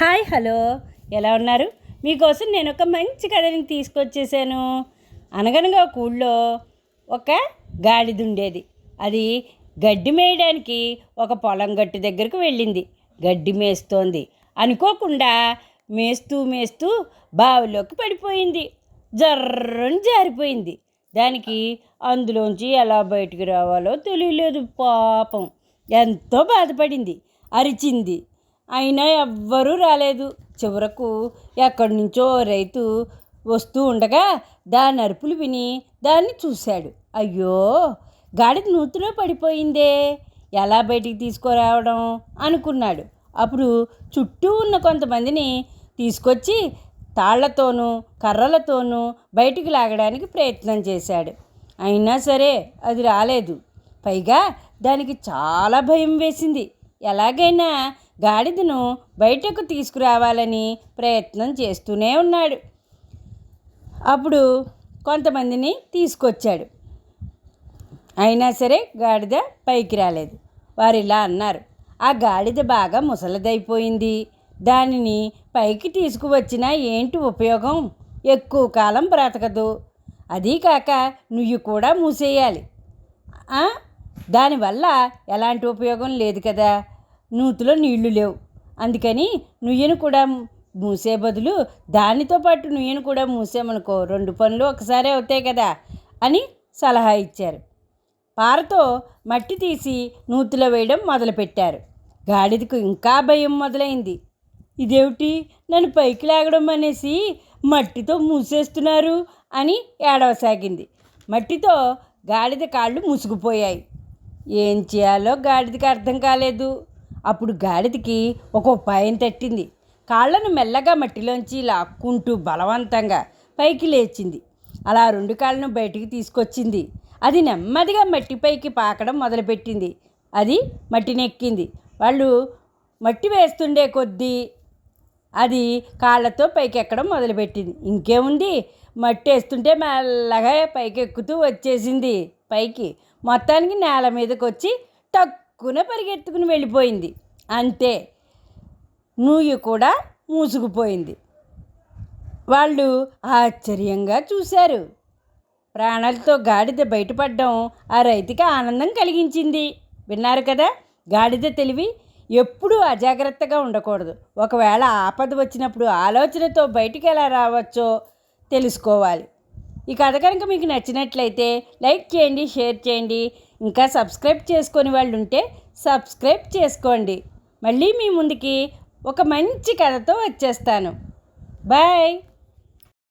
Hi hello. ఎలా ఉన్నారు? మీకోసం నేను ఒక మంచి కథని తీసుకొచ్చేసాను. అనగనగా ఒక ఊళ్ళో ఒక గాడిద ఉండేది అది గడ్డి మేయడానికి ఒక పొలం గట్టు దగ్గరకు వెళ్ళింది. గడ్డి మేస్తోంది. అనుకోకుండా మేస్తూ మేస్తూ బావిలోకి పడిపోయింది. జర్రని జారిపోయింది. దానికి అందులోంచి ఎలా బయటికి రావాలో తెలియలేదు పాపం. ఎంతో బాధపడింది. అరిచింది. అయినా ఎవ్వరూ రాలేదు. చివరకు ఎక్కడి నుంచో రైతు వస్తూ ఉండగా దాని అరుపులు విని దాన్ని చూశాడు. అయ్యో గాడిద నూతిలో పడిపోయిందే. ఎలా బయటికి తీసుకురావడం అనుకున్నాడు. అప్పుడు చుట్టూ ఉన్న కొంతమందిని తీసుకొచ్చి తాళ్ళతోనూ కర్రలతోనూ బయటికి లాగడానికి ప్రయత్నం చేశాడు. అయినా సరే అది రాలేదు. పైగా దానికి చాలా భయం వేసింది. ఎలాగైనా గాడిదను బయటకు తీసుకురావాలని ప్రయత్నం చేస్తూనే ఉన్నాడు. అప్పుడు కొంతమందిని తీసుకొచ్చాడు. అయినా సరే గాడిద పైకి రాలేదు. వారు ఇలా అన్నారు ఆ గాడిద బాగా ముసలిదైపోయింది. దానిని పైకి తీసుకువచ్చినా ఏంటి ఉపయోగం? ఎక్కువ కాలం బ్రతకదు. అదీ కాక నువ్వు కూడా మూసేయాలి. దానివల్ల ఎలాంటి ఉపయోగం లేదు కదా. నూతిలో నీళ్ళు లేవు. అందుకని నుయ్యను కూడా మూసే బదులు దానితో పాటు నుయ్యను కూడా మూసామనుకో. రెండు పనులు ఒకసారి అవుతాయి కదా అని సలహా ఇచ్చారు. పారతో మట్టి తీసి నూతిలో వేయడం మొదలుపెట్టారు. గాడిదకు ఇంకా భయం మొదలైంది. ఇదేమిటి? నన్ను పైకి లాగడం అనేసి మట్టితో మూసేస్తున్నారు అని ఏడవసాగింది. మట్టితో గాడిద కాళ్ళు ముసుగుపోయాయి ఏం చేయాలో గాడిదకి అర్థం కాలేదు. అప్పుడు గాడిదకి ఒక ఉపాయం తట్టింది. కాళ్ళను మెల్లగా మట్టిలోంచి లాక్కుంటూ బలవంతంగా పైకి లేచింది. అలా రెండు కాళ్ళను బయటికి తీసుకొచ్చింది. అది నెమ్మదిగా మట్టిపైకి పాకడం మొదలుపెట్టింది. అది మట్టినెక్కింది. వాళ్ళు మట్టి వేస్తుండే కొద్దీ అది కాళ్ళతో పైకి ఎక్కడం మొదలుపెట్టింది. ఇంకేముంది? మట్టి వేస్తుంటే మెల్లగా పైకి ఎక్కుతూ వచ్చేసింది. పైకి మొత్తానికి నేల మీదకి వచ్చి టక్ టక్కున పరిగెత్తుకుని వెళ్ళిపోయింది. అంతే. నూయి కూడా మూసుకుపోయింది. వాళ్ళు ఆశ్చర్యంగా చూశారు. ప్రాణాలతో గాడిద బయటపడడం ఆ రైతుకి ఆనందం కలిగించింది. విన్నారు కదా గాడిద తెలివి ఎప్పుడూ అజాగ్రత్తగా ఉండకూడదు. ఒకవేళ ఆపద వచ్చినప్పుడు ఆలోచనతో బయటికి ఎలా రావచ్చో తెలుసుకోవాలి. ఈ కథ కనుక మీకు నచ్చినట్లయితే లైక్ చేయండి షేర్ చేయండి. ఇంకా సబ్స్క్రైబ్ చేసుకొని వాళ్ళు ఉంటే సబ్స్క్రైబ్ చేసుకోండి. మళ్ళీ మీ ముందుకి ఒక మంచి కథతో వచ్చేస్తాను. బాయ్.